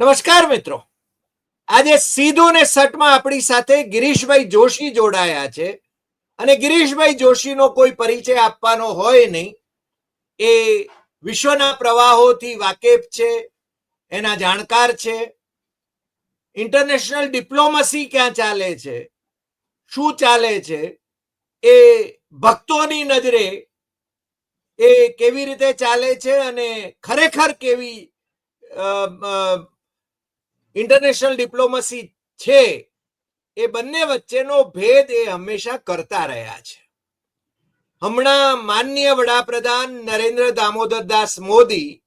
નમસ્કાર મિત્રો. આજે સીધું ને સટમાં આપણી સાથે ગિરીશભાઈ જોશી જોડાયા છે. અને ગિરીશભાઈ જોશીનો કોઈ પરિચય આપવાનો હોય નહીં. એ વિશ્વના પ્રવાહોથી વાકેફ છે, એના જાણકાર છે. ઇન્ટરનેશનલ ડિપ્લોમસી ક્યાં ચાલે છે? શું ચાલે છે? એ ભક્તોની નજરે એ કેવી રીતે ચાલે છે અને ખરેખર કેવી ઇન્ટરનેશનલ ડિપ્લોમસી છે. એ બંને વચ્ચેનો ભેદ એ હંમેશા કરતા રહ્યા છે. હમણાં માનનીય વડાપ્રધાન નરેન્દ્ર દામોદર દાસ મોદી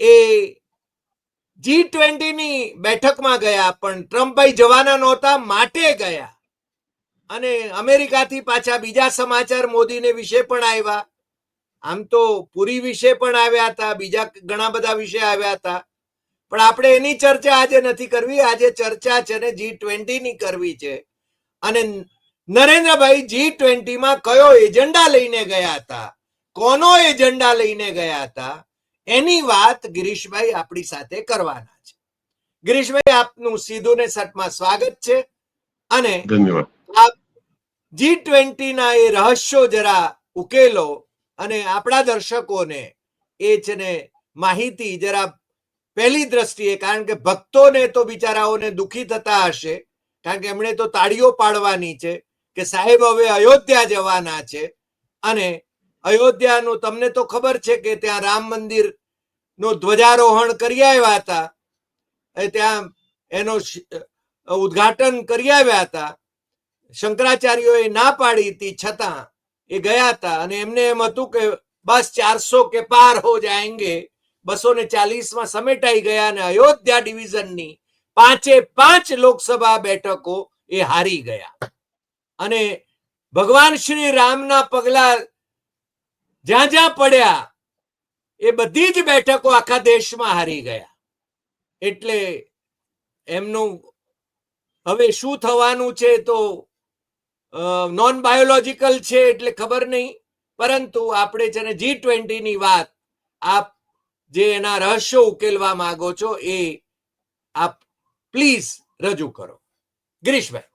એ જી ટ્વેન્ટીની બેઠકમાં ગયા, પણ ટ્રમ્પભાઈ જવાના નહોતા, માટે ગયા. અને અમેરિકાથી પાછા બીજા સમાચાર મોદીને વિશે પણ આવ્યા. આમ તો પુરી વિશે પણ આવ્યા હતા, બીજા ઘણા બધા વિશે આવ્યા હતા. પણ આપણે એની ચર્ચા આજે નથી કરવી. આજે ચર્ચા છે ને જી ટ્વેન્ટીની કરવી છે. અને નરેન્દ્રભાઈ જી ટ્વેન્ટીમાં કયો એજન્ડા લઈને ગયા હતા? કોનો એજન્ડા લઈને ગયા હતા? એની વાત ગિરીશભાઈ આપણી સાથે કરવાના છે. ગિરીશભાઈ આપનું સીધું ને સટમાં સ્વાગત છે. અને આપ જી ટ્વેન્ટી ના એ રહસ્યો જરા ઉકેલો અને આપણા દર્શકોને એ છે ને માહિતી જરા પહેલી દ્રષ્ટિએ, કારણ કે ભક્તોને તો બિચારાઓને દુખી થતા હશે, કારણ કે એમણે તો તાળીઓ પાડવાની છે કે સાહેબ હવે અયોધ્યા જવાના છે. અને અયોધ્યાનું તમને તો ખબર છે કે ત્યાં રામ મંદિરનું ધ્વજારોહણ કરી આવ્યા હતા. ત્યાં એનો ઉદઘાટન કરી આવ્યા હતા. શંકરાચાર્યોએ ના પાડી હતી, છતાં એ ગયા હતા. અને એમને એમ હતું કે બસ ચારસો કે પાર હો જાએંગે બસો ને ચાલીસમાં સમેટાઈ ગયા અને અયોધ્યા ડિવિઝનની પાંચે પાંચ લોકસભા બેઠકો એ હારી ગયા. અને ભગવાન શ્રી રામના પગલા જ્યાં જ્યાં પડ્યા એ બધી જ બેઠકો આખા દેશમાં હારી ગયા. એટલે એમનું હવે શું થવાનું છે તો નોન બાયોલોજીકલ છે એટલે ખબર નહીં, પરંતુ આપણે છે ને જી ટ્વેન્ટી ની વાત આપ જે એના રહસ્યો ઉકેલવા માંગો છો એ આપ પ્લીઝ રજૂ કરો. ગિરીશભાઈ.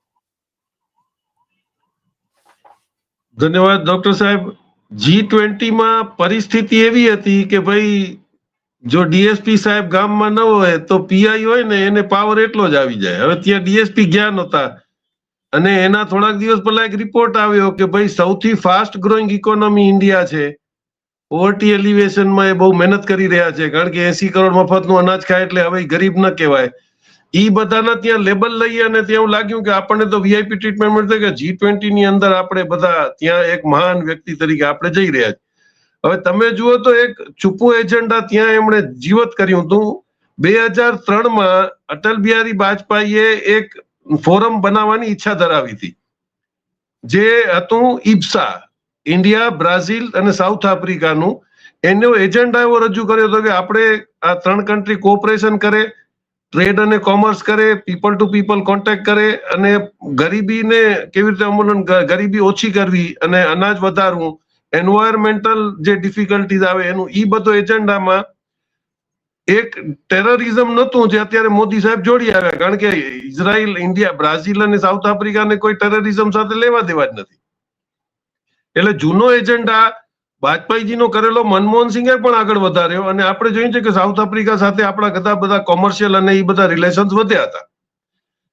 ધન્યવાદ, ડોક્ટર સાહેબ. જી ટ્વેન્ટી માં પરિસ્થિતિ એવી હતી કે ભાઈ, જો ડીએસપી સાહેબ ગામમાં ન હોય તો પીઆઈ હોય ને એને પાવર એટલો જ આવી જાય. હવે ત્યાં ડીએસપી ગયા નહોતા. અને એના થોડાક દિવસ પહેલા એક રિપોર્ટ આવ્યો કે ભાઈ, સૌથી ફાસ્ટ ગ્રોઈંગ ઇકોનોમી ઇન્ડિયા છે. પોવર્ટી એલિવેશનમાં એ બહુ મહેનત કરી રહ્યા છે, કારણ કે એસી કરોડ મફતનું અનાજ ખાય એટલે હવે ગરીબ ન કહેવાય. એ બધાના ત્યાં લેબલ લઈએ અને ત્યાં એવું લાગ્યું કે આપણને તો વીઆઈપી ટ્રીટમેન્ટ મળશે કે જી ટ્વેન્ટી ની અંદર આપણે બધા ત્યાં એક મહાન વ્યક્તિ તરીકે આપણે જઈ રહ્યા છીએ હવે તમે જુઓ તો એક છુપું એજન્ડા ત્યાં એમણે જીવત કર્યું હતું. બે હજાર ત્રણમાં અટલ બિહારી વાજપેયીએ એક ફોરમ બનાવવાની ઈચ્છા ધરાવી હતી. જે હતું ઇપ્સા ઇન્ડિયા, બ્રાઝિલ અને સાઉથ આફ્રિકાનું એનો એજન્ડા એવો રજૂ કર્યો હતો કે આપણે આ ત્રણ કન્ટ્રી કોઓપરેશન કરે ટ્રેડ અને કોમર્સ કરે પીપલ ટુ પીપલ કોન્ટેક્ટ કરે અને ગરીબીને કેવી રીતે અમૂલન ગરીબી ઓછી કરવી અને અનાજ વધારવું એન્વાયરમેન્ટલ જે ડિફિકલ્ટીઝ આવે એનું ઈ બધો એજન્ડામાં એક ટેરરિઝમ નહોતું જે અત્યારે મોદી સાહેબ જોડી આવ્યા. કારણ કે ઇઝરાયલ ઇન્ડિયા, બ્રાઝિલ અને સાઉથ આફ્રિકાને કોઈ ટેરરિઝમ સાથે લેવા દેવા જ નથી. એટલે જૂનો એજન્ડા વાજપેયીજીનો કરેલો મનમોહન સિંહે પણ આગળ વધાર્યો અને આપણે જોયું છે કે સાઉથ આફ્રિકા સાથે આપણા બધા બધા કોમર્શિયલ અને એ બધા રિલેશન્સ વધ્યા હતા.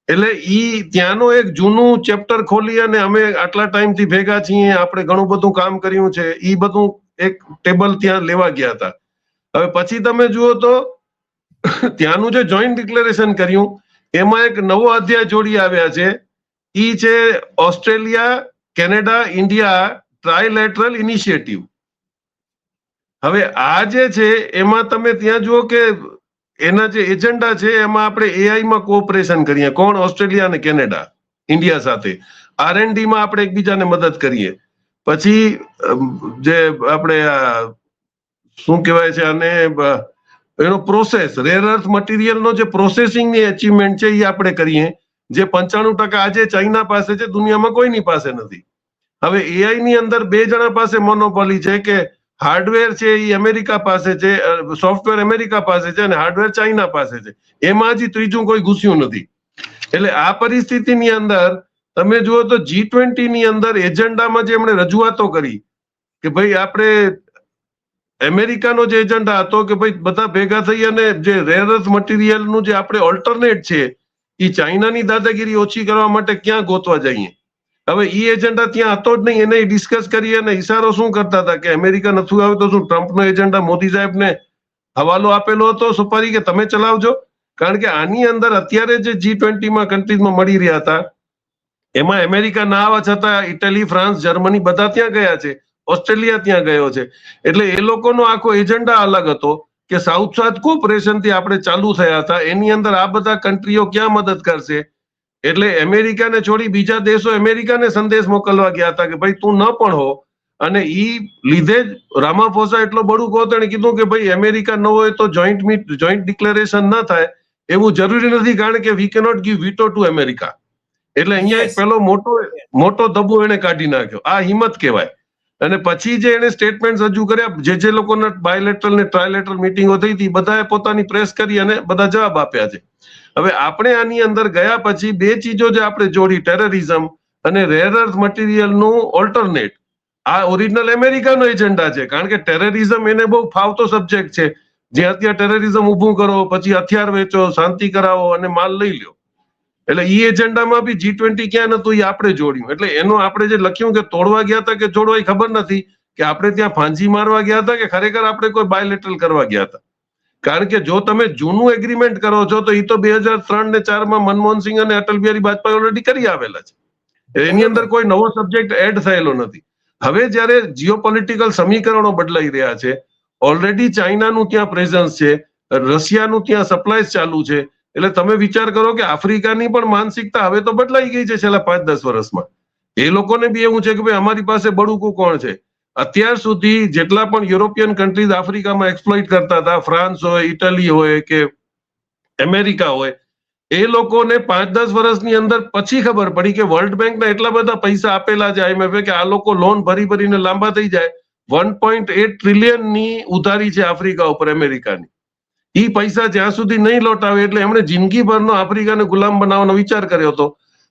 એટલે ઈ ત્યાંનો એક જૂનું ચેપ્ટર ખોલી અને અમે આટલા ટાઈમથી ભેગા છીએ, આપણે ઘણું બધું કામ કર્યું છે, ઈ બધું એક ટેબલ ત્યાં લેવા ગયા હતા. હવે પછી તમે જુઓ તો ત્યાંનું જે જોઈન્ટ ડિક્લેરેશન કર્યું, એમાં એક નવો અધ્યાય જોડી આવ્યા છે. ઈ છે Australia, Canada, India trilateral initiative હવે આ જે છે, એમાં તમે ત્યાં જુઓ કે એના જે એજન્ડા છે, એમાં આપણે એઆઈ માં કોઓપરેશન કરીએ. કોણ? ઓસ્ટ્રેલિયા અને કેનેડા, ઇન્ડિયા સાથે. આર એનમાં આપણે એકબીજાને મદદ કરીએ. પછી જે આપણે શું કહેવાય છે અને એનો પ્રોસેસ રેર અર્થ મટીરિયલનો જે પ્રોસેસિંગની અચીવમેન્ટ છે એ આપણે કરીએ. જે પંચાણું ટકા આજે ચાઇના પાસે છે, દુનિયામાં કોઈની પાસે નથી. હવે એઆઈ ની અંદર બે જણા પાસે મોનોપોલી છે કે હાર્ડવેર છે એ અમેરિકા પાસે છે સોફ્ટવેર અમેરિકા પાસે છે અને હાર્ડવેર ચાઇના પાસે છે. એમાં હજી ત્રીજું કોઈ ઘૂસ્યું નથી. એટલે આ પરિસ્થિતિની અંદર તમે જુઓ તો જી ટ્વેન્ટી ની અંદર એજન્ડામાં જે એમણે રજૂઆતો કરી કે ભાઈ આપણે અમેરિકાનો જે એજન્ડા હતો કે ભાઈ બધા ભેગા થઈ અને જે રેરસ મટીરિયલનું જે આપણે ઓલ્ટરનેટ છે એ ચાઇનાની દાદાગીરી ઓછી કરવા માટે ક્યાં ગોતવા જઈએ? હવે ઈ એજન્ડા ત્યાં હતો જ નહીં. એને ડિસ્કસ કરી અને ઈશારો શું કરતા હતા? કે અમેરિકા નથી આવે તો શું? ટ્રમ્પનો એજન્ડા મોદી સાહેબને હવાલો આપેલો હતો સુપારી કે તમે ચલાવજો? કારણ કે આની અંદર અત્યારે જે જી ટ્વેન્ટીમાં કન્ટ્રીઝમાં મળી રહ્યા હતા, એમાં અમેરિકા ના આવવા છતાં ઇટલી ફ્રાન્સ જર્મની બધા ત્યાં ગયા છે. ઓસ્ટ્રેલિયા ત્યાં ગયો છે. એટલે એ લોકોનો આખો એજન્ડા અલગ હતો કે સાઉથ સાઉથ કોપરેશનથી આપણે ચાલુ થયા હતા. એની અંદર આ બધા કન્ટ્રીઓ ક્યાં મદદ કરશે? એટલે અમેરિકાને છોડી બીજા દેશો અમેરિકાને સંદેશ મોકલવા ગયા હતા કે ભાઈ તું ન પણ હો. અને ઈ લીધે જ રામાફોસા એટલો બડું કહો તેણે કીધું કે ભાઈ અમેરિકા ન હોય તો જોઈન્ટ મીટ જોઈન્ટ ડિક્લેરેશન ન થાય. એવું જરૂરી નથી કારણ કે we cannot give veto to America એટલે અહીંયા એક પેલો મોટો મોટો દબો એને કાઢી નાખ્યો. આ હિંમત કહેવાય. અને પછી જે એને સ્ટેટમેન્ટ રજૂ કર્યા, જે જે લોકોના બાયલેટરલ ને ટ્રાયલેટરલ મિટિંગો થઈ હતી, બધાએ પોતાની પ્રેસ કરી અને બધા જવાબ આપ્યા છે. હવે આપણે આની અંદર ગયા પછી બે ચીજો જે આપણે જોડી ટેરરિઝમ અને રેર અર્થ મટીરિયલનું ઓલ્ટરનેટ આ ઓરિજિનલ અમેરિકાનો એજન્ડા છે, કારણ કે ટેરરિઝમ એને બહુ ફાવતો સબ્જેક્ટ છે. જે અત્યારે ટેરરિઝમ ઊભું કરો, પછી હથિયાર વેચો, શાંતિ કરાવો અને માલ લઈ લ્યો. એટલે ઈ એજન્ડામાં બી જી ટ્વેન્ટી ક્યાં નતું એ આપણે જોડ્યું. એટલે એનો આપણે જે લખ્યું કે તોડવા ગયા હતા કે જોડવા એ ખબર નથી કે આપણે ત્યાં ફાંજી મારવા ગયા હતા કે ખરેખર આપણે કોઈ બાયલેટરલ કરવા ગયા હતા. કારણ કે જો તમે જૂનું એગ્રીમેન્ટ કરો છો, તો એ તો બે હજાર ત્રણ ને ચારમાં મનમોહન સિંહ અને અટલ બિહારી વાજપેયી ઓલરેડી કરી આવેલા છે. એની અંદર કોઈ નવો સબ્જેક્ટ એડ થયેલો નથી. હવે જ્યારે જીઓપોલિટિકલ સમીકરણો બદલાઈ રહ્યા છે ઓલરેડી ચાઇનાનું ત્યાં પ્રેઝન્સ છે રશિયાનું ત્યાં સપ્લાય ચાલુ છે એટલે તમે વિચાર કરો કે આફ્રિકાની પણ માનસિકતા હવે તો બદલાઈ ગઈ છે છેલ્લા પાંચ દસ વર્ષમાં. એ લોકોને બી એવું છે કે ભાઈ અમારી પાસે બળુકું કોણ છે? અત્યાર સુધી જેટલા પણ યુરોપિયન કન્ટ્રીઝ આફ્રિકામાં એક્સપ્લોઇટ કરતા હતા, ફ્રાન્સ હોય, ઇટલી હોય કે અમેરિકા હોય, એ લોકોને પાંચ દસ વર્ષની અંદર પછી ખબર પડી કે વર્લ્ડ બેંકના એટલા બધા પૈસા આપેલા છે આઈએમએફે કે આ લોકો લોન ભરી ભરીને લાંબા થઈ જાય. વન પોઈન્ટ એટ ટ્રિલિયનની ઉધારી છે આફ્રિકા ઉપર, અમેરિકાની. ઈ પૈસા જ્યાં સુધી નહીં લોટાવે એટલે એમણે જિંદગીભરનો આફ્રિકાને ગુલામ બનાવવાનો વિચાર કર્યો હતો.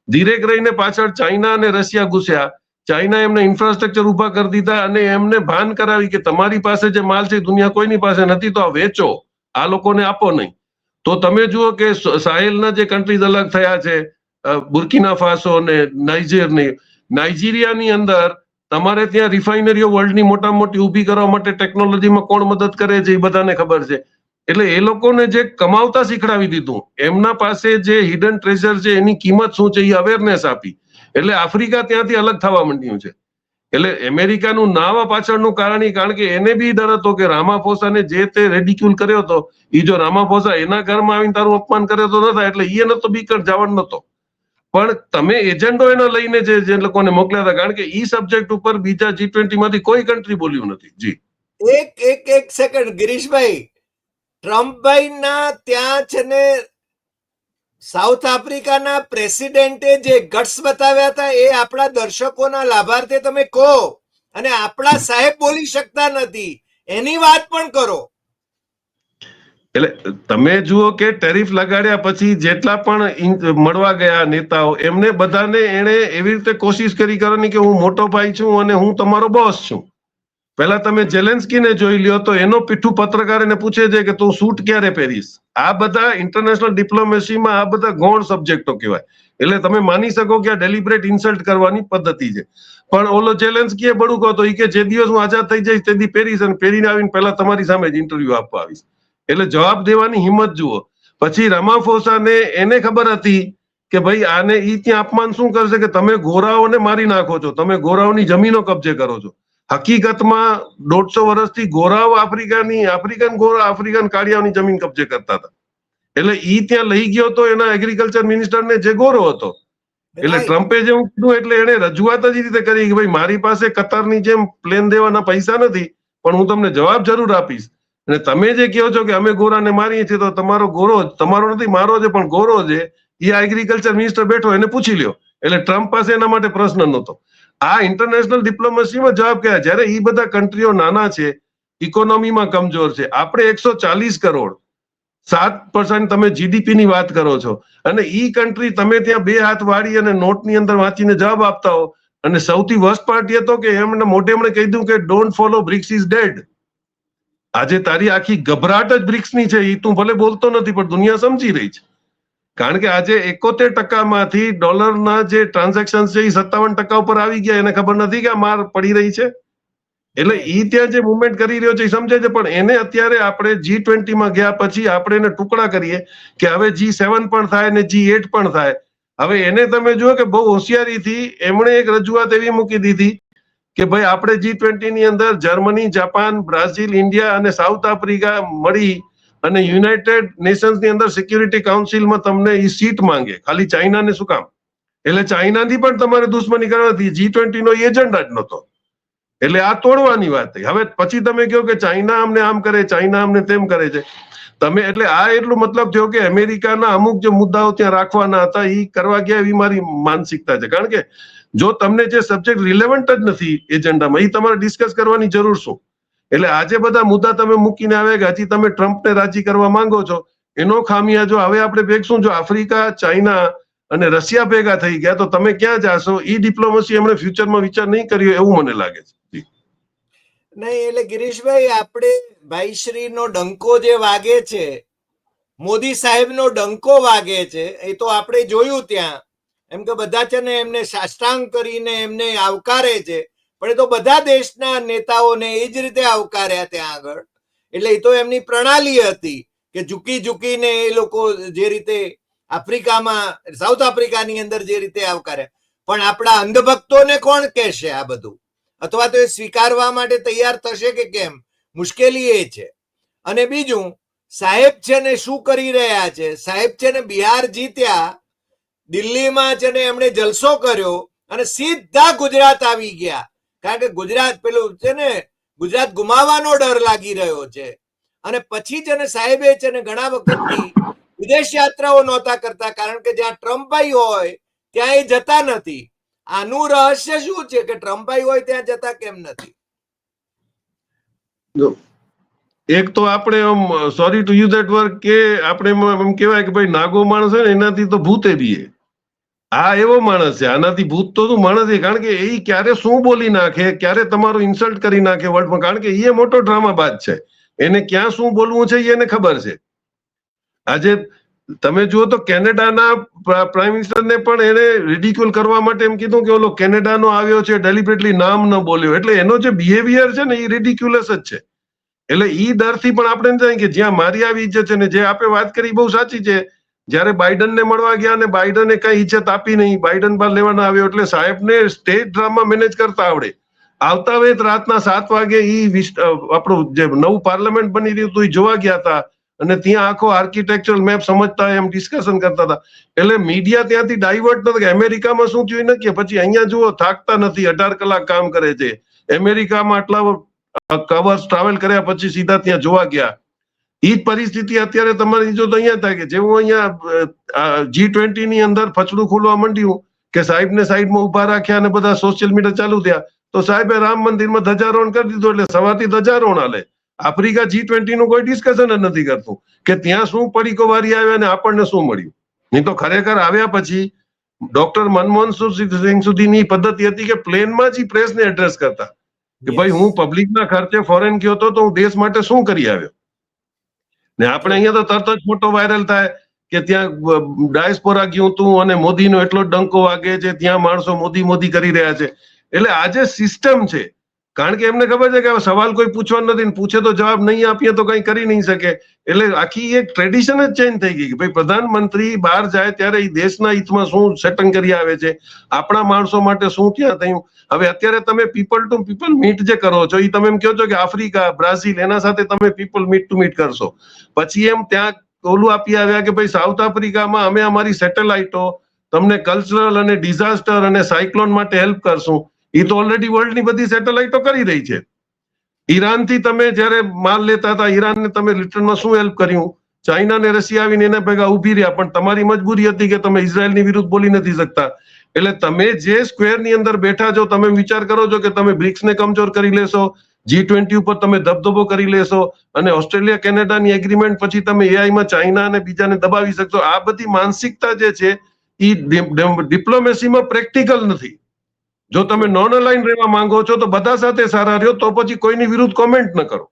ધીરેક રહીને પાછળ ચાઇના અને રશિયા ઘૂસ્યા. ચાઇના એમને ઇન્ફ્રાસ્ટ્રક્ચર ઊભા કરી દીધા અને એમને ભાન કરાવી કે તમારી પાસે જે માલ છે દુનિયા કોઈની પાસે નથી, તો આ વેચો. આ લોકોને આપો નહીં. તો તમે જુઓ કે સાહેલના જે કન્ટ્રીઝ અલગ થયા છે બુર્કિના ફાસો ને નાઇજેરની, નાઇજીરિયાની અંદર તમારે ત્યાં રિફાઇનરીઓ વર્લ્ડની મોટા મોટી ઊભી કરવા માટે ટેકનોલોજીમાં કોણ મદદ કરે છે એ બધાને ખબર છે. એટલે એ લોકોને જે કમાવતા શીખડાવી દીધું, એમના પાસે જે હિડન ટ્રેઝર છે, એની કિંમત શું છે, એ અવેરનેસ આપી. એટલે આફ્રિકા ત્યાંથી અલગ થવા માંડ્યું છે. એટલે અમેરિકાનું નાવા પાછળનું કારણ એ, કારણ કે એને બી ડર હતો કે રામાફોસાને જે તે રેડિક્યુલ કર્યો હતો એ જો રામાફોસા એના ઘરમાં આવીને તારું અપમાન કર્યો તો નતા એટલે એ નતો બીકર જવાનું નતો પણ તમે એજન્ડો એનો લઈને જે જે લોકોને મોકલ્યા હતા, કારણ કે ઈ સબ્જેક્ટ ઉપર બીજા જી ટ્વેન્ટી માંથી કોઈ કન્ટ્રી બોલ્યું નથી. જી. એક એક એક સેકન્ડ ગિરીશભાઈ. ટ્રમ્પભાઈ ના ત્યાં છે ને સાઉથ આફ્રિકાના પ્રેસિડેન્ટે જે ગટ્સ બતાવ્યા હતા એ આપણા દર્શકોના લાભાર્થે તમે કહો. અને આપણા સાહેબ બોલી શકતા નથી. એની વાત પણ કરો. એટલે તમે જુઓ કે ટેરિફ લગાડ્યા પછી જેટલા પણ મળવા ગયા નેતાઓ, એમને બધાને એણે એવી રીતે કોશિશ કરી કરવાની કે હું મોટો ભાઈ છું અને હું તમારો બોસ છું. પહેલા તમે જેલેન્સ્કીને જોઈ લ્યો તો એનો પીઠું પત્રકાર એને પૂછે છે કે તું સૂટ ક્યારે પહેરીશ? આ બધા ઇન્ટરનેશનલ ડિપ્લોમેસીમાં આ બધા ગૌણ સબ્જેક્ટો કહેવાય. એટલે તમે માની શકો કે આ ડેલિબ્રેટ ઇન્સલ્ટ કરવાની પદ્ધતિ છે. પણ ઓલો જેલેન્સ્કીએ બડું કહો તો એ કે જે દિવસ હું આઝાદ થઈ જઈશ તે દી પહેરીશ અને પહેરીને આવીને પહેલા તમારી સામે જ ઇન્ટરવ્યુ આપવા આવીશ. એટલે જવાબ દેવાની હિંમત જુઓ. પછી રામાફોસાને એને ખબર હતી કે ભાઈ આને ઈ ત્યાં અપમાન શું કરશે કે તમે ગોરાઓને મારી નાખો છો. તમે ગોરાઓની જમીનો કબજે કરો છો. હકીકતમાં દોઢસો વર્ષથી ગોરાઓ આફ્રિકાની આફ્રિકન ગોરા આફ્રિકન કાળિયાઓની જમીન કબજે કરતા હતા. એટલે ઈ ત્યાં લઈ ગયો તો એના એગ્રીકલ્ચર મિનિસ્ટરને જે ગોરો હતો. એટલે ટ્રમ્પે જેવું કીધું એટલે એને રજૂઆત જ રીતે કરી કે ભાઈ મારી પાસે કતારની જેમ પ્લેન દેવાના પૈસા નથી પણ હું તમને જવાબ જરૂર આપીશ. અને તમે જે કહો છો કે અમે ગોરાને મારીએ છીએ તો તમારો ગોરો તમારો નથી મારો છે પણ ગોરો છે. એ એગ્રીકલ્ચર મિનિસ્ટર બેઠો એને પૂછી લ્યો. એટલે ટ્રમ્પ પાસે એના માટે પ્રશ્ન નહોતો. આ ઇન્ટરનેશનલ ડિપ્લોમસીમાં જવાબ કયા? જ્યારે એ બધા કન્ટ્રીઓ નાના છે ઇકોનોમીમાં કમજોર છે. આપણે એકસો ચાલીસ કરોડ, સાત પર્સન્ટ તમે જીડીપી ની વાત કરો છો. અને ઈ કન્ટ્રી તમે ત્યાં બે હાથ વાળી અને નોટની અંદર વાંચીને જવાબ આપતા હો. અને સૌથી વર્સ્ટ પાર્ટી હતો કે એમને મોઢે એમણે કહી દીધું કે don't follow BRICS is dead આજે તારી આખી ગભરાટ જ બ્રિક્સની છે. એ તું ભલે બોલતો નથી, પણ દુનિયા સમજી રહી છે. કારણ કે આજે એકોતેર ટકામાંથી ડોલરના જે ટ્રાન્ઝેક્શન છે એ સત્તાવન ટકા ઉપર આવી ગયા. એને ખબર નથી કે આ માર પડી રહી છે. એટલે એ ત્યાં જે મુવમેન્ટ કરી રહ્યો છે એ સમજે છે. પણ એને અત્યારે આપણે જી ટ્વેન્ટીમાં ગયા પછી આપણે એને ટુકડા કરીએ કે હવે જી સેવન પણ થાય ને જી એટ પણ થાય. હવે એને તમે જુઓ કે બહુ હોશિયારીથી એમણે એક રજૂઆત એવી મૂકી દીધી કે ભાઈ આપણે જી ટ્વેન્ટીની અંદર જર્મની જાપાન બ્રાઝિલ ઇન્ડિયા અને સાઉથ આફ્રિકા મળી અને યુનાઇટેડ નેશન્સની અંદર સિક્યુરિટી કાઉન્સિલમાં તમને એ સીટ માંગે. ખાલી ચાઇનાને શું કામ? એટલે ચાઇનાથી પણ તમારે દુશ્મની કરવાથી જી ટ્વેન્ટી નો એજન્ડા જ નહોતો. એટલે આ તોડવાની વાત થઈ. હવે પછી તમે કહો કે ચાઇના અમને આમ કરે, ચાઇના અમને તેમ કરે છે. તમે એટલે આ એટલું મતલબ થયો કે અમેરિકાના અમુક જે મુદ્દાઓ ત્યાં રાખવાના હતા એ કરવા ગયા એવી મારી માનસિકતા છે. કારણ કે જો તમને જે સબ્જેક્ટ રિલેવન્ટ જ નથી એજન્ડામાં એ તમારે ડિસ્કસ કરવાની જરૂર શું? એટલે આજે બધા મુદ્દા તમે મૂકીને આવે કે હજી તમે ટ્રમ્પને રાજી કરવા માંગો છો. એનો ખામિયાજો હવે આપણે ભેગશું, જો આફ્રિકા, ચાઇના અને રશિયા ભેગા થઈ ગયા, તો તમે ક્યાં જાશો? ઈ ડિપ્લોમસી એમણે ફ્યુચરમાં વિચાર નહીં કર્યો એવું મને લાગે છે. નહીં, એટલે ગિરીશભાઈ, આપણે ભાઈશ્રીનો ડંકો જે વાગે છે, મોદી સાહેબનો ડંકો વાગે છે, એ તો આપણે જોયું ત્યાં. એમ કે બધા છે ને એમને સાષ્ટાંગ કરીને એમને આવકારે છે. પણ એ તો બધા દેશના નેતાઓને એ જ રીતે આવકાર્યા ત્યાં આગળ. એટલે એ તો એમની પ્રણાલી હતી કે ઝૂકી ઝૂકીને એ લોકો જે રીતે આફ્રિકામાં, સાઉથ આફ્રિકાની અંદર જે રીતે આવકાર્યા. પણ આપણા અંધભક્તોને કોણ કહેશે આ બધું? અથવા તો એ સ્વીકારવા માટે તૈયાર થશે કે કેમ? મુશ્કેલી એ છે. અને બીજું, સાહેબ છે ને શું કરી રહ્યા છે? સાહેબ છે ને બિહાર જીત્યા, દિલ્હીમાં છે ને એમણે જલસો કર્યો અને સીધા ગુજરાત આવી ગયા. કારણ કે ગુજરાત પેલું છે ને ગુજરાત ગુમાવાનો ડર લાગી રહ્યો છે. અને પછી છે ને સાહેબે છે ને ઘણા વખતથી વિદેશ યાત્રાઓ નહોતા કરતા કારણ કે જ્યાં ટ્રમ્પભાઈ હોય ત્યાં એ જતા નથી. આનું રહસ્ય શું છે કે ટ્રમ્પભાઈ હોય ત્યાં જતા કેમ નથી? જો, એક તો આપણે આમ sorry to you that work કે આપણે એમ કહેવાય કે ભાઈ નાગો માણસ હોય ને એનાથી તો ભૂતે બીએ આ એવો માણસ છે. આનાથી ભૂત તો શું માણસ છે? કારણ કે એ ક્યારે શું બોલી નાખે, ક્યારે તમારું ઇન્સલ્ટ કરી નાખે વર્લ્ડમાં કારણ કે એ મોટો ડ્રામાબાજ છે. એને ક્યાં શું બોલવું છે એને ખબર છે. આજે તમે જુઓ તો કેનેડાના પ્રાઇમ મિનિસ્ટરને પણ એને રિડિક્યુલ કરવા માટે એમ કીધું કે ઓલો કેનેડાનો આવ્યો છે ડેલિબરેટલી નામ ન બોલ્યો. એટલે એનો જે બિહેવિયર છે ને એ રિડિક્યુલસ જ છે. એટલે એ ડરથી પણ આપણે થાય કે જ્યાં મારી આવી ઇજ્જત છે ને જે આપણે વાત કરી બહુ સાચી છે. જ્યારે બાઇડનને મળવા ગયા અને બાઇડને કઈ ઇજ્જત આપી નહીં, બાઇડન બાદ લેવાના આવ્યો એટલે સાહેબને સ્ટેટ ડ્રામા મેનેજ કરતા આવડે. આવતા વેત રાતના સાત વાગે ઈ આપણું જે નવું પાર્લામેન્ટ બની રહ્યું હતું એ જોવા ગયા હતા અને ત્યાં આખો આર્કિટેક્ચરલ મેપ સમજતા એમ ડિસ્કશન કરતા હતા એટલે મીડિયા ત્યાંથી ડાયવર્ટ નથી અમેરિકામાં શું થયું નક્કી પછી અહીંયા જુઓ, થાકતા નથી, અઢાર કલાક કામ કરે છે. અમેરિકામાં આટલા કવર્સ ટ્રાવેલ કર્યા પછી સીધા ત્યાં જોવા ગયા. ઈ જ પરિસ્થિતિ અત્યારે તમારી જો તો અહીંયા થાય કે જેવું અહીંયા જી ટ્વેન્ટી ની અંદર ફચડું ખોલવા માંડ્યું કે સાહેબને સાઈડમાં ઊભા રાખ્યા અને બધા સોશિયલ મીડિયા ચાલુ થયા તો સાહેબે રામ મંદિરમાં ધજારોહણ કરી દીધું એટલે સવારથી ધજારોહણ હાલે. આફ્રિકા જી ટ્વેન્ટી નું કોઈ ડિસ્કશન જ નથી કરતું કે ત્યાં શું પડીકો વારી આવ્યા અને આપણને શું મળ્યું. નહીં તો ખરેખર આવ્યા પછી ડોક્ટર મનમોહન સિંહ સુધીની પદ્ધતિ હતી કે પ્લેનમાં જ પ્રેસને એડ્રેસ કરતા. કે ભાઈ હું પબ્લિકના ખર્ચે ફોરેન ગયો હતો તો હું દેશ માટે શું કરી આવ્યો? ને આપણે અહીંયા તો તરત જ ફોટો વાયરલ થાય કે ત્યાં ડાયસ્પોરા ગયું તું અને મોદીનો એટલો ડંકો વાગે છે, ત્યાં માણસો મોદી મોદી કરી રહ્યા છે. એટલે આ જે સિસ્ટમ છે કારણ કે એમને ખબર છે કે સવાલ કોઈ પૂછવાનો નથી પૂછે તો જવાબ નહીં આપીએ તો કંઈ કરી નહીં શકે. એટલે આખી એક ટ્રેડિશન જ ચેન્જ થઈ ગઈ કે ભાઈ પ્રધાનમંત્રી બહાર જાય ત્યારે એ દેશના હિતમાં શું સેટન કરી આવે છે? આપણા માણસો માટે શું ત્યાં થયું? હવે અત્યારે તમે પીપલ ટુ પીપલ મીટ જે કરો છો એ તમે એમ કહો છો કે આફ્રિકા, બ્રાઝિલ, એના સાથે તમે પીપલ મીટ ટુ મીટ કરશો. પછી એમ ત્યાં ઓલું આપી આવ્યા કે ભાઈ સાઉથ આફ્રિકામાં અમે અમારી સેટેલાઇટો તમને કલ્ચરલ અને ડિઝાસ્ટર અને સાયક્લોન માટે હેલ્પ કરશું. એ તો ઓલરેડી વર્લ્ડની બધી સેટેલાઇટો કરી રહી છે. ઈરાનથી તમે જ્યારે માલ લેતા હતા, ઈરાનને તમે રિટર્નમાં શું હેલ્પ કર્યું? ચાઇના ને રશિયા આવીને એના ભેગા ઊભી રહ્યા, પણ તમારી મજબૂરી હતી કે તમે ઇઝરાયલની વિરુદ્ધ બોલી નથી શકતા. એટલે તમે જે સ્ક્વેરની અંદર બેઠા છો, તમે વિચાર કરો છો કે તમે બ્રિક્સને કમજોર કરી લેશો જી ટ્વેન્ટી ઉપર તમે દબદબો કરી લેશો, અને ઓસ્ટ્રેલિયા કેનેડાની એગ્રીમેન્ટ પછી તમે એઆઈમાં ચાઇના અને બીજાને દબાવી શકશો. આ બધી માનસિકતા જે છે એ ડિપ્લોમેસીમાં પ્રેક્ટિકલ નથી. જો તમે નોન અલાઇન રહેવા માંગો છો તો બધા સાથે સારા રહ્યો, તો પછી કોઈની વિરુદ્ધ કોમેન્ટ ન કરો.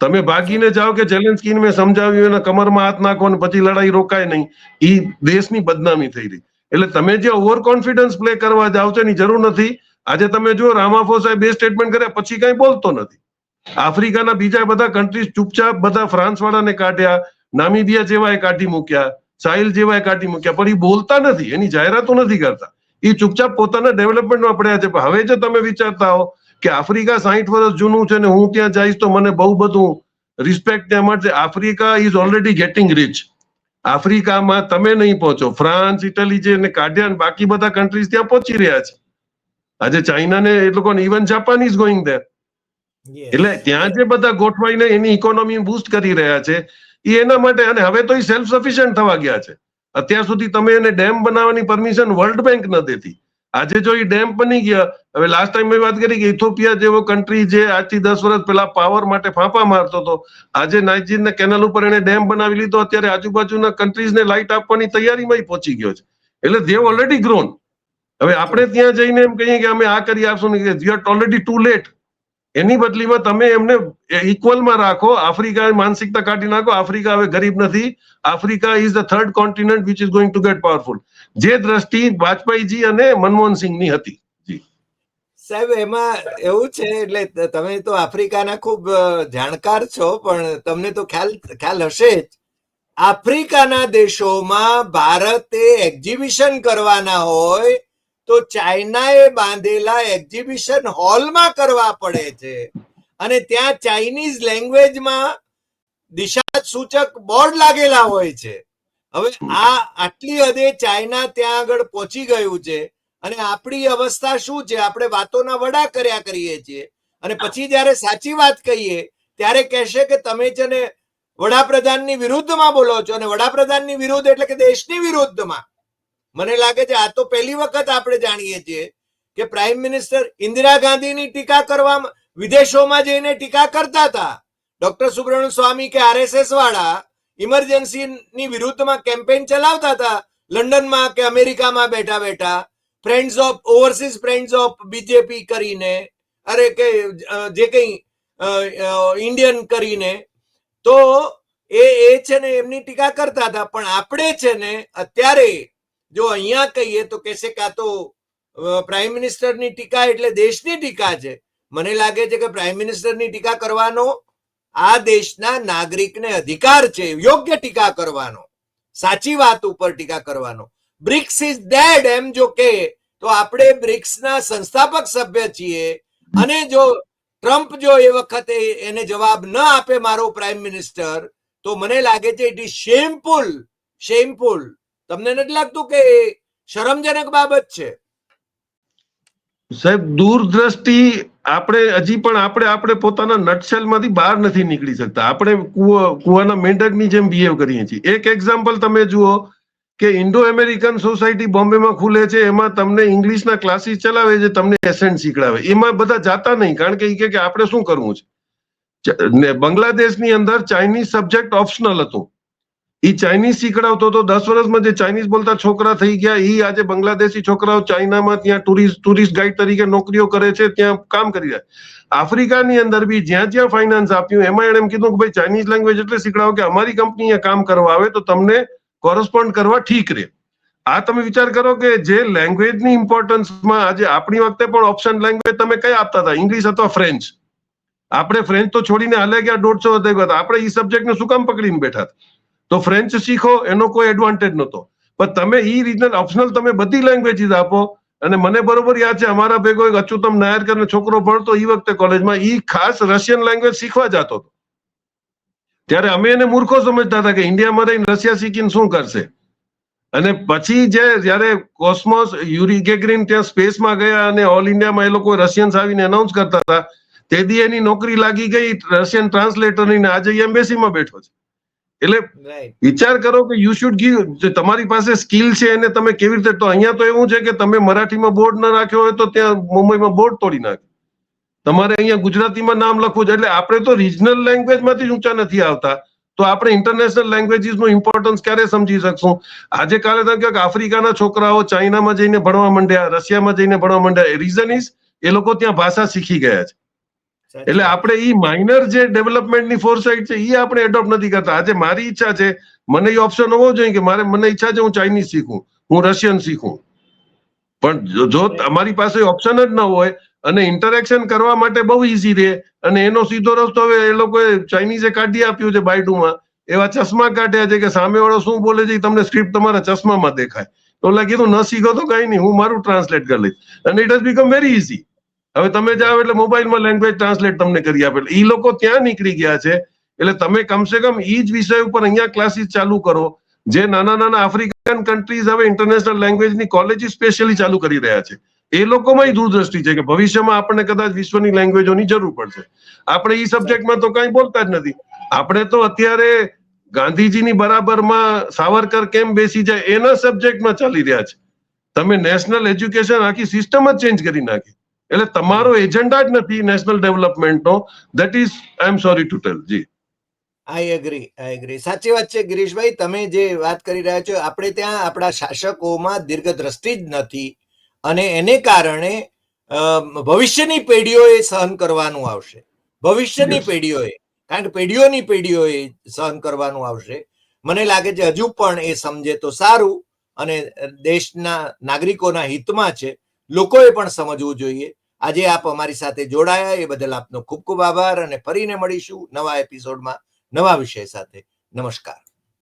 તમે ભાગીને જાઓ કે જેલેન્સ્કીને મેં સમજાવ્યું, એના કમરમાં હાથ નાખો ને પછી લડાઈ રોકાય નહીં. એ દેશની બદનામી થઈ રહી. એટલે તમે જે ઓવર કોન્ફિડન્સ પ્લે કરવા જાઓ છો એની જરૂર નથી. આજે તમે જો રામાફોસાએ બે સ્ટેટમેન્ટ કર્યા, પછી કઈ બોલતો નથી. આફ્રિકાના બીજા બધા કન્ટ્રીઝ ચૂપચાપ બધા ફ્રાન્સ વાળાને કાઢ્યા, નામીબિયા જેવાએ કાઢી મૂક્યા, સાહિલ જેવાએ કાઢી મૂક્યા, પણ એ બોલતા નથી, એની જાહેરાતો નથી કરતા. એ ચૂપચાપ પોતાના ડેવલપમેન્ટમાં પડ્યા છે. પણ હવે જો તમે વિચારતા હો કે આફ્રિકા સાહીઠ વર્ષ જૂનું છે ને હું ત્યાં જઈશ તો મને બહુ બધું રિસ્પેક્ટ ત્યાં મળશે. Africa is already getting rich આફ્રિકામાં તમે નહીં પહોંચો. ફ્રાન્સ ઇટલી જે એને કાઢ્યા ને બાકી બધા કન્ટ્રીઝ ત્યાં પહોંચી રહ્યા છે. આજે ચાઇના ને એ લોકોને even Japan is going there એટલે ત્યાં જે બધા ગોઠવાઈને એની ઇકોનોમી બૂસ્ટ કરી રહ્યા છે એ એના માટે અને હવે તો એ સેલ્ફ સફિશિયન્ટ થવા ગયા છે. અત્યાર સુધી તમે એને ડેમ બનાવવાની પરમિશન વર્લ્ડ બેંક ન દેતી. આજે જો એ ડેમ બની ગયા, હવે લાસ્ટ ટાઈમ મેં વાત કરી કે ઇથોપિયા જેવો કન્ટ્રી જે આજથી દસ વર્ષ પહેલા પાવર માટે ફાંફા મારતો હતો, આજે નાઇજીરના કેનલ ઉપર એને ડેમ બનાવી લીધો, અત્યારે આજુબાજુના કન્ટ્રીઝને લાઇટ આપવાની તૈયારીમાં પહોંચી ગયો છે. એટલે દેવ ઓલરેડી ગ્રોન હવે આપણે ત્યાં જઈને એમ કહીએ કે અમે આ કરી આપશું we are already too late એની બદલીમાં તમે એમને ઇક્વલમાં રાખો. આફ્રિકા માનસિકતા કાઢી નાખો. આફ્રિકા હવે ગરીબ નથી. Africa is the third continent which is going to get powerful જે દ્રષ્ટિ વાજપેયીજી અને મનમોહન સિંહની હતી. સાહેબ, એમાં એવું છે, એટલે તમે તો આફ્રિકાના ખૂબ જાણકાર છો, પણ તમને તો ખ્યાલ ખ્યાલ હશે જ. આફ્રિકાના દેશોમાં ભારતે એક્ઝિબિશન કરવાના હોય તો ચાઇનાએ બાંધેલા એક્ઝિબિશન હોલમાં કરવા પડે છે. અને ત્યાં ચાઇનીઝ લેંગ્વેજમાં દિશા સૂચક બોર્ડ લાગેલા હોય છે. હવે આ આટલી હદે ચાઇના ત્યાં આગળ પહોંચી ગયું છે અને આપણી અવસ્થા શું છે? આપણે વાતોના વડા કર્યા કરીએ છીએ. અને પછી જ્યારે સાચી વાત કહીએ, ત્યારે કહેશે કે તમે છે ને વડાપ્રધાનની વિરુદ્ધમાં બોલો છો. અને વડાપ્રધાનની વિરુદ્ધ એટલે કે દેશની વિરુદ્ધમાં. મને લાગે છે, આ તો પહેલી વખત આપણે જાણીએ છીએ કે પ્રાઇમ મિનિસ્ટર ઇન્દિરા ગાંધીની ટીકા કરવામાં વિદેશોમાં જઈને ટીકા કરતા હતા. ડોક્ટર સુબ્રમણ્યમ સ્વામી કે આરએસએસ વાળા ઇમરજન્સીની વિરુદ્ધમાં કેમ્પેન ચલાવતા હતા, લંડનમાં કે અમેરિકામાં બેઠા બેઠા friends of overseas friends of BJP કરીને, અરે કે જે કંઈ ઇન્ડિયન કરીને, તો એ એ છે ને, એમની ટીકા કરતા હતા. પણ આપણે છે ને, અત્યારે જો અહીંયા કહીએ તો કહેશે કે તો પ્રાઇમ મિનિસ્ટરની ટીકા એટલે દેશની ટીકા છે. મને લાગે છે કે પ્રાઇમ મિનિસ્ટરની ટીકા કરવાનો આ દેશના નાગરિકને અધિકાર છે, યોગ્ય ટીકા કરવાનો. સાચી વાત ઉપર ટીકા કરવાનો. બ્રિક્સ ઇઝ ડેડ એમ જો કે, તો આપણે બ્રિક્સના સંસ્થાપક સભ્ય છીએ અને જો ટ્રમ્પ જો એ વખતે એને જવાબ ન આપે મારો પ્રાઇમ મિનિસ્ટર તો મને લાગે છે ઇટ ઇઝ શેમફુલ શેમફુલ તમને નથી લાગતું કે શરમજનક બાબત છે? સાહેબ, દૂરદ્રષ્ટિ આપણે, હજી પણ આપણે આપણે પોતાના નટશેલમાંથી બહાર નથી નીકળી શકતા. આપણે કુવા, કુવાના મેંઢકની જેમ બિહેવ કરીએ છીએ. એક એક્ઝામ્પલ તમે જુઓ કે ઇન્ડો અમેરિકન સોસાયટી બોમ્બેમાં ખુલે છે, એમાં તમને ઇંગ્લિશના ક્લાસીસ ચલાવે છે, તમને એસેન્ટ શીખડાવે. એમાં બધા જાતા નહીં, કારણ કે એ કે આપણે શું કરવું છે? ને બાંગ્લાદેશની અંદર ચાઇનીઝ સબ્જેક્ટ ઓપ્શનલ હતું. ઈ ચાઇનીઝ શીખડાવતો તો દસ વર્ષમાં જે ચાઇનીઝ બોલતા છોકરા થઈ ગયા, ઈ આજે બાંગ્લાદેશી છોકરાઓ ચાઇનામાં ત્યાં ટુરિસ્ટ ટુરિસ્ટ ગાઈડ તરીકે નોકરીઓ કરે છે, ત્યાં કામ કરી રહ્યા આફ્રિકાની અંદર બી જ્યાં જ્યાં ફાઇનાન્સ આપ્યું, એમાં એણે એમ કીધું કે ભાઈ ચાઇનીઝ લેંગ્વેજ એટલે શીખડાવો કે અમારી કંપની કામ કરવા આવે તો તમને કોરસ્પોન્ડ કરવા ઠીક રહે. આ તમે વિચાર કરો કે જે લેંગ્વેજની ઇમ્પોર્ટન્સમાં આજે આપણી વખતે પણ ઓપ્શન લેંગ્વેજ તમે કઈ આપતા હતા? ઇંગ્લિશ અથવા ફ્રેન્ચ આપણે ફ્રેન્ચ તો છોડીને હાલે ગયા, દોઢસો વધે ગયા આપણે ઈ સબ્જેક્ટને શું કામ પકડીને બેઠા હતા? તો ફ્રેન્ચ શીખો, એનો કોઈ એડવાન્ટેજ નહોતો. પણ તમે ઈ રીતના ઓપ્શનલ તમે બધી લેંગ્વેજીસ આપો, અને મને બરોબર યાદ છે, અમારા ભેગો એક અચ્યુતમ નાયર કરીને છોકરો ભણતો એ વખતે કોલેજમાં ઈ ખાસ રશિયન લેંગ્વેજ શીખવા જતો હતો. ત્યારે અમે એને મૂર્ખો સમજતા હતા કે ઇન્ડિયામાં રહીને રશિયા શીખીને શું કરશે? અને પછી જે જ્યારે કોસ્મોસ યુરી ગેગ્રીન ત્યાં સ્પેસમાં ગયા અને ઓલ ઇન્ડિયામાં એ લોકો રશિયન્સ આવીને અનાઉન્સ કરતા હતા તેથી એની નોકરી લાગી ગઈ રશિયન ટ્રાન્સલેટરની ને આજે એમ્બેસીમાં બેઠો છે. એટલે વિચાર કરો કે યુ શુડ ગીવ તમારી પાસે સ્કિલ છે એને તમે કેવી રીતે તો અહીંયા તો એવું છે કે તમે મરાઠીમાં બોર્ડ ના રાખ્યો હોય તો ત્યાં મુંબઈમાં બોર્ડ તોડી નાખે. તમારે અહીંયા ગુજરાતીમાં નામ લખવું છે. એટલે આપણે તો રિજનલ લેંગ્વેજમાંથી માંથી ઊંચા નથી આવતા. તો આપણે ઇન્ટરનેશનલ લેંગ્વેજીસનું ઇમ્પોર્ટન્સ ક્યારે સમજી શકશું? આજે કાલે તમે આફ્રિકાના છોકરાઓ ચાઇનામાં જઈને ભણવા માંડ્યા રશિયામાં જઈને ભણવા માંડ્યા. રીઝન ઇઝ એ લોકો ત્યાં ભાષા શીખી ગયા છે. એટલે આપણે ઈ માઇનર જે ડેવલપમેન્ટની ફોરસાઇટ છે એ આપણે એડોપ્ટ નથી કરતા. આજે મારી ઈચ્છા છે મને એ ઓપ્શન હોવો જોઈએ કે મારે મને ઈચ્છા છે હું ચાઇનીઝ શીખું હું રશિયન શીખું. પણ જો- તમારી પાસે ઓપ્શન જ ન હોય અને ઇન્ટરેક્શન કરવા માટે બહુ ઈઝી રહે અને એનો સીધો રસ્તો હવે એ લોકોએ ચાઇનીઝે કાઢી આપ્યું છે બાયડુમાં એવા ચશ્મા કાઢ્યા છે કે સામેવાળો શું બોલે છે તમને સ્ક્રિપ્ટ તમારા ચશ્મામાં દેખાય. તો ઓલા કીધું ન શીખો તો કઈ નહીં હું મારું ટ્રાન્સલેટ કરી લઈશ. અને it has become very easy હવે તમે જાઓ એટલે મોબાઈલમાં લેંગ્વેજ ટ્રાન્સલેટ તમને કરી આપે. ઈ લોકો ત્યાં નીકળી ગયા છે. એટલે તમે કમસે કમ એ જ વિષય ઉપર અહીંયા ક્લાસીસ ચાલુ કરો. જે નાના નાના આફ્રિકન કન્ટ્રીઝ હવે ઇન્ટરનેશનલ લેંગ્વેજની કોલેજ સ્પેશિયલી ચાલુ કરી રહ્યા છે. એ લોકોમાં દૂરદ્રષ્ટિ છે કે ભવિષ્યમાં આપણને કદાચ વિશ્વની લેંગ્વેજોની જરૂર પડશે. આપણે ઈ સબ્જેક્ટમાં તો કઈ બોલતા જ નથી. આપણે તો અત્યારે ગાંધીજીની બરાબરમાં સાવરકર કેમ બેસી જાય એના સબ્જેક્ટમાં ચાલી રહ્યા છે. તમે નેશનલ એજ્યુકેશન આખી સિસ્ટમ જ ચેન્જ કરી નાખી. એટલે તમારો એજન્ડા જ નથી national ડેવલપમેન્ટનો that is I am sorry to tell G. I agree I agree સાચી વાત છે ગિરીશભાઈ તમે જે વાત કરી રહ્યા છો આપણે ત્યાં આપણા શાસકોમાં દીર્ઘદ્રષ્ટિ જ નથી અને એને કારણે ભવિષ્યની પેઢીઓએ સહન કરવાનું આવશે. ભવિષ્યની પેઢીઓએ કારણ કે પેઢીઓની પેઢીઓએ સહન કરવાનું આવશે. મને લાગે છે હજુ પણ એ સમજે તો સારું અને દેશના નાગરિકોના હિતમાં છે. લોકોએ પણ સમજવું જોઈએ. આજે આપ અમારી સાથે જોડાયા, એ બદલ આપનો ખૂબ ખૂબ આભાર અને ફરીને મળીશું નવા એપિસોડમાં નવા વિષય સાથે. નમસ્કાર.